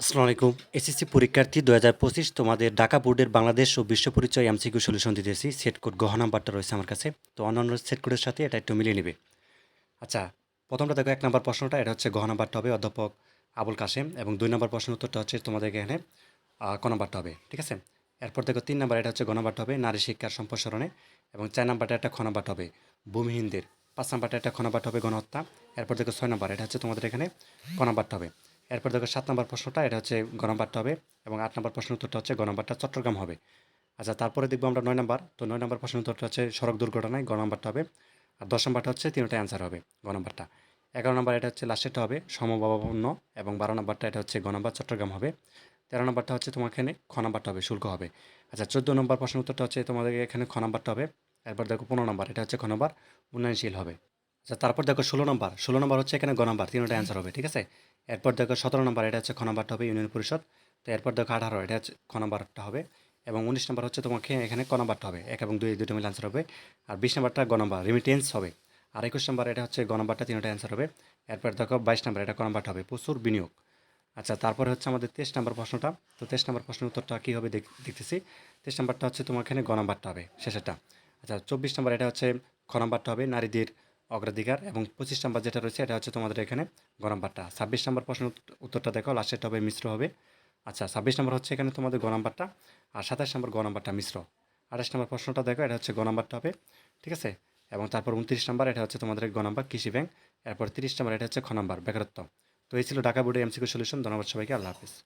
আসসালামু আলাইকুম। এসএসসি পরীক্ষার্থী দু হাজার পঁচিশ তোমাদের ঢাকা বোর্ডের বাংলাদেশ ও বিশ্ব পরিচয় এমসিকিউ সলিউশন দিতেছি। সেট কোড গহ নাম্বারটা রয়েছে আমার কাছে। তো অন্যান্য সেট কোডের সাথে এটা একটু মিলিয়ে নেবে। আচ্ছা প্রথমটা দেখো, এক নম্বর প্রশ্নটা, এটা হচ্ছে গহ নাম্বারটা হবে অধ্যাপক আবুল কাশেম এবং দুই নম্বর প্রশ্ন উত্তরটা হচ্ছে তোমাদের এখানে ক নাম্বারটা হবে, ঠিক আছে? এরপর দেখো, তিন নাম্বার, এটা হচ্ছে গ হবে নারী শিক্ষার সম্প্রসারণে এবং চার নাম্বারটা একটা খ হবে ভূমিহীনদের। পাঁচ নাম্বারটা একটা খ হবে গণহত্যা। এরপর দেখো, ছয় নাম্বার, এটা হচ্ছে তোমাদের এখানে ক নাম্বারটা হবে। এরপর দেখো সাত নম্বর প্রশ্নটা, এটা হচ্ছে গ হবে এবং আট নম্বর প্রশ্ন উত্তরটা হচ্ছে গ চট্টগ্রাম হবে। আচ্ছা তারপরে দেখব আমরা নয় নম্বর। তো নয় নম্বর প্রশ্ন উত্তরটা হচ্ছে সড়ক দুর্ঘটনায় গ হবে আর দশ নম্বরটা হচ্ছে তিনটা অ্যান্সার হবে গ নাম্বারটা। এগারো নম্বর এটা হচ্ছে লাস্টেরটা হবে সমভাবাপন্ন এবং বারো নম্বরটা এটা হচ্ছে গ নাম্বার চট্টগ্রাম হবে। তেরো নম্বরটা হচ্ছে তোমার এখানে খ নাম্বারটা হবে, শুল্ক হবে। আচ্ছা চোদ্দ নম্বর প্রশ্ন উত্তরটা হচ্ছে তোমাদের এখানে খ নাম্বারটা হবে। এরপর দেখো পনেরো নম্বর, এটা হচ্ছে খ নাম্বার, উন্নয়নশীল হবে। আচ্ছা তারপর দেখো ষোলো নম্বর। ষোলো নম্বর হচ্ছে এখানে গ নাম্বার, তিনটা অ্যান্সার হবে, ঠিক আছে? এরপর দেখো সতেরো নম্বর, এটা হচ্ছে খ হবে ইউনিয়ন পরিষদ। তো এরপর দেখো আঠারো, এটা হচ্ছে খ হবে। এবং উনিশ নম্বর হচ্ছে তোমাকে এখানে ক হবে, এক এবং দুই দুটো মিলে অ্যান্সার হবে। আর বিশ নম্বরটা গ রিমিটেন্স হবে। আর একুশ নম্বর, এটা হচ্ছে গ নাম্বারটা, তিনটা অ্যান্সার হবে। এরপর দেখো বাইশ নম্বর, এটা ক হবে, প্রচুর বিনিয়োগ। আচ্ছা তারপরে হচ্ছে আমাদের তেইশ নম্বর প্রশ্নটা। তো তেইশ নম্বর প্রশ্নের উত্তরটা কী হবে দেখতেছি। তেইশ নম্বরটা হচ্ছে তোমার এখানে গ হবে, শেষেরটা। আচ্ছা চব্বিশ নম্বর, এটা হচ্ছে খ হবে, নারীদের অগ্রাধিকার এবং পঁচিশ নম্বর যেটা রয়েছে, এটা হচ্ছে তোমাদের এখানে গ নাম্বারটা। ছাব্বিশ নম্বর প্রশ্ন উত্তরটা দেখো লাস্টেরটা হবে মিশ্র হবে। আচ্ছা ছাব্বিশ নম্বর হচ্ছে এখানে তোমাদের গ নাম্বারটা আর সাতাশ নম্বর গ নাম্বারটা মিশ্র। আঠাশ নম্বর প্রশ্নটা দেখো, এটা হচ্ছে গ নাম্বারটা হবে ঠিক আছে? এবং তারপর উনত্রিশ নম্বর, এটা হচ্ছে তোমাদের গ নাম্বার কৃষি ব্যাংক। এরপর তিরিশ নম্বর, এটা হচ্ছে খ নাম্বার বেকারত্ব। তো এই ছিল ঢাকা বোর্ডের এমসিকিউ সলিউশন ধন্যবাদ সবাইকে, আল্লাহ হাফিজ।